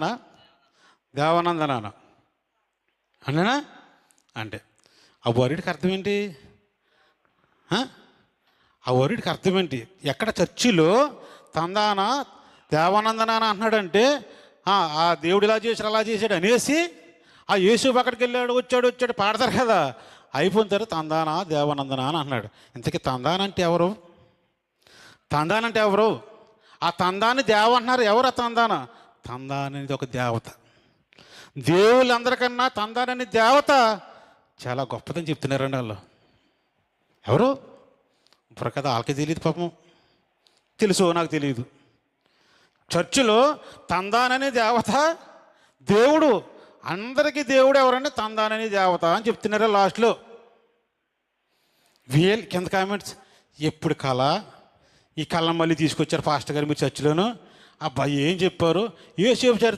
నా దేవానందనాన. అన్ననా? అంటే ఆ వరుడికి అర్థం ఏంటి ఆ? ఆ వరుడికి అర్థం ఏంటి ఎక్కడ చర్చిలో తందాన దేవానందనాన అంటున్నాడంటే ఆ ఆ దేవుడు ఇలా చేశాడు అలా చేశాడు అనేసి ఆ యేసు అక్కడికి వెళ్ళాడు వచ్చాడు వచ్చాడు పాడతారు కదా. అయిపోయిన తర్వాత తందానా దేవానందన అని అన్నాడు ఇంతకీ తందాన అంటే ఎవరు? తందాన అంటే ఎవరు? ఆ తందాన్ని దేవ అంటున్నారు ఎవరు ఆ తందాన? తందాన్ అనేది ఒక దేవత. దేవుళ్ళందరికన్నా తందానని దేవత చాలా గొప్పదని చెప్తున్నారండి వాళ్ళు. ఎవరు? ఇప్పుడు కదా వాళ్ళకి తెలియదు పాపం. తెలుసు నాకు తెలియదు. చర్చిలో తందానని దేవత దేవుడు అందరికీ దేవుడు ఎవరంటే తందానని దేవత అని చెప్తున్నారు లాస్ట్లో. వీల్ కింద కామెంట్స్ ఎప్పుడు కళ ఈ కళ మళ్ళీ తీసుకొచ్చారు ఫాస్ట్ గారు మీరు చర్చిలోను. అబ్బాయి ఏం చెప్పారు? ఏ చరిత్ర